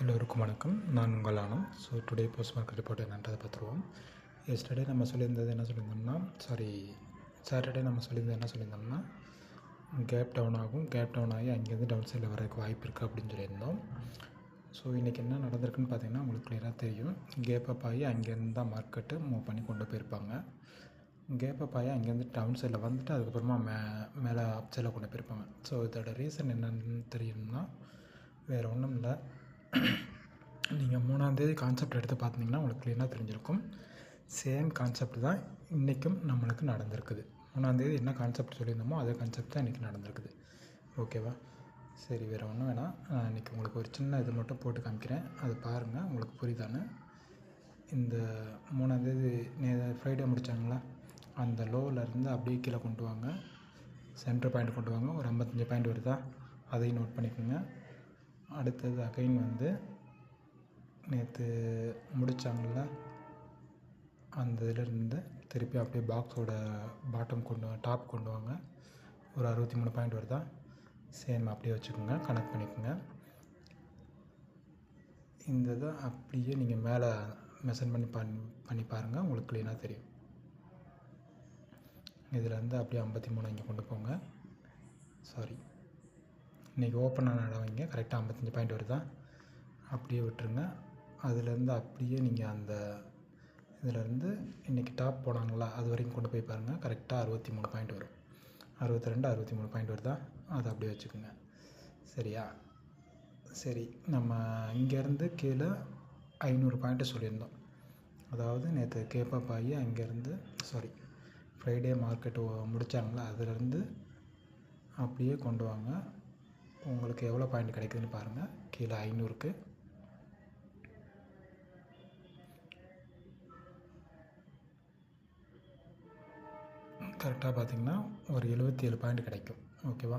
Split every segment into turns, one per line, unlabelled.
எல்லோருக்கும் வணக்கம். நான் உங்கள் Anand. So today post market report என்னன்றதை பார்த்துருவோம். எஸ்டர்டே நம்ம சொல்லியிருந்தது என்ன சொல்லியிருந்தோம்னா சாரி சாட்டர்டே நம்ம சொல்லியிருந்தது என்ன சொல்லியிருந்தோம்னா கேப் டவுன் ஆகும். கேப் டவுன் ஆகி அங்கேருந்து டவுன் சைடில் வரதுக்கு வாய்ப்பு இருக்குது அப்படின்னு சொல்லியிருந்தோம். ஸோ இன்றைக்கி என்ன நடந்திருக்குன்னு பார்த்தீங்கன்னா உங்களுக்கு கிளியராக தெரியும். கேப் அப் ஆகி அங்கேருந்து தான் மார்க்கெட்டு மூவ் பண்ணி கொண்டு போயிருப்பாங்க. கேப் அப் ஆகி அங்கேருந்து டவுன் சைடில் வந்துட்டு அதுக்கப்புறமா மே மேலே அப் சைடில் கொண்டு போயிருப்பாங்க. ஸோ இதோட ரீசன் என்னென்னு தெரியும்னா வேறு ஒன்றும் இல்லை. நீங்கள் மூணாந்தேதி கான்செப்ட் எடுத்து பார்த்தீங்கன்னா உங்களுக்கு க்ளீனாக தெரிஞ்சிருக்கும். சேம் கான்செப்ட் தான் இன்றைக்கும் நம்மளுக்கு நடந்திருக்குது. மூணாந்தேதி என்ன கான்செப்ட் சொல்லியிருந்தோமோ அதே கான்செப்ட் தான் இன்றைக்கி நடந்திருக்குது. ஓகேவா சரி வேறு ஒன்றும் வேணாம். நான் இன்றைக்கி உங்களுக்கு ஒரு சின்ன இது மட்டும் போட்டு காமிக்கிறேன். அது பாருங்கள் உங்களுக்கு புரியுதானே? இந்த மூணாந்தேதி நே ஃப்ரைடே முடித்தாங்களா அந்த லோவிலேருந்து அப்படியே கீழே கொண்டு வாங்க. சென்டர் பாயிண்ட் கொண்டு வாங்க. ஒரு ஐம்பத்தஞ்சு பாயிண்ட் வருதா? அதையும் நோட் பண்ணிக்கோங்க. அடுத்தது அகைன் வந்து நேற்று முடித்தாங்கள அந்த இதிலிருந்து திருப்பி அப்படியே பாக்ஸோட பாட்டம் கொண்டு டாப் கொண்டு வாங்க. ஒரு அறுபத்தி மூணு பாயிண்ட் வருதா? சேம் அப்படியே வச்சுக்கோங்க கனெக்ட் பண்ணிக்கோங்க. இந்த இதை அப்படியே நீங்கள் மேலே மெசன் பண்ணி பண் பண்ணி பாருங்கள் உங்களுக்கு க்ளீனாக தெரியும். இதிலேருந்து அப்படியே ஐம்பத்தி மூணு இங்கே கொண்டு போங்க. சாரி இன்றைக்கி ஓப்பன் ஆன இடம் வைங்க கரெக்டாக ஐம்பத்தஞ்சு பாயிண்ட் வருதா? அப்படியே விட்டுருங்க. அதுலேருந்து அப்படியே நீங்கள் அந்த இதிலேருந்து இன்றைக்கி டாப் போனாங்களா அது வரைக்கும் கொண்டு போய் பாருங்கள் கரெக்டாக அறுபத்தி மூணு பாயிண்ட் வரும். அறுபத்தி ரெண்டு அறுபத்தி மூணு பாயிண்ட் வருதா? அதை அப்படியே வச்சுக்கோங்க. சரியா? சரி நம்ம இங்கேருந்து கீழே ஐநூறு பாயிண்ட்டு சொல்லியிருந்தோம். அதாவது நேற்று கேப்பப் ஆகி அங்கேருந்து சாரி ஃப்ரைடே மார்க்கெட்டு முடித்தாங்களா அதுலேருந்து அப்படியே கொண்டு வாங்க. உங்களுக்கு எவ்வளோ பாயிண்ட் கிடைக்குதுன்னு பாருங்கள் கீழே ஐநூறுக்கு. கரெக்டாக பார்த்தீங்கன்னா ஒரு எழுபத்தி ஏழு பாயிண்ட் கிடைக்கும் ஓகேவா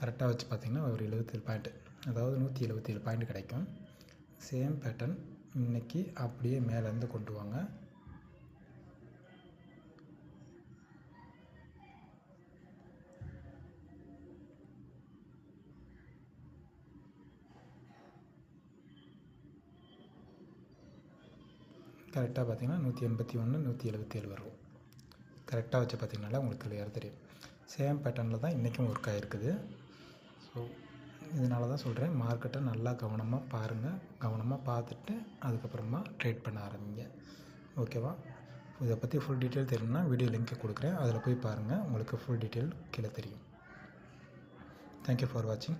கரெக்டாக வச்சு பார்த்தீங்கன்னா ஒரு எழுபத்தேழு பாயிண்ட்டு அதாவது நூற்றி எழுபத்தி ஏழு பாயிண்ட் கிடைக்கும். சேம் பேட்டர்ன் இன்றைக்கி அப்படியே மேலேருந்து கொண்டு வாங்க. கரெக்டாக பார்த்தீங்கன்னா நூற்றி எண்பத்தி ஒன்று நூற்றி எழுபத்தேழு வரும். கரெக்டாக வச்சு பார்த்தீங்கனால உங்களுக்கு கிளியர் தெரியும். சேம் பேட்டர்னில் தான் இன்றைக்கும் ஒர்க் ஆகிருக்குது ஸோ இதனால தான் சொல்கிறேன் மார்க்கெட்டை நல்லா கவனமாக பாருங்கள் கவனமாக பார்த்துட்டு அதுக்கப்புறமா ட்ரேட் பண்ண ஆரம்பிங்க. ஓகேவா இதை பற்றி ஃபுல் டீட்டெயில் தெரியணும்னா வீடியோ லிங்க்கை கொடுக்குறேன். அதில் போய் பாருங்கள் உங்களுக்கு ஃபுல் டீட்டெயில் கீழே தெரியும். தேங்க்யூ ஃபார் வாட்சிங்